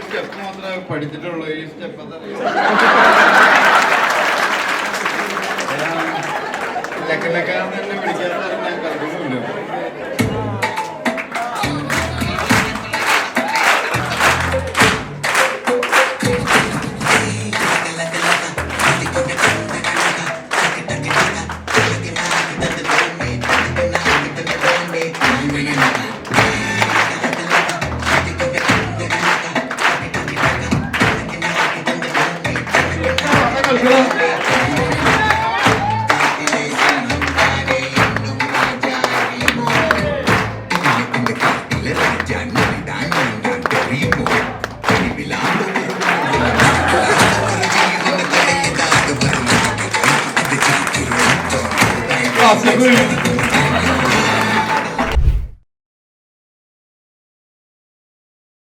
Step മാത്രമേ പഠിച്ചിട്ടുള്ളൂ ഈ step ലക്കലക്കാന്ന് തന്നെ വിളിക്കാത്ത ഞാൻ കൽക്കുന്നില്ല Grazie.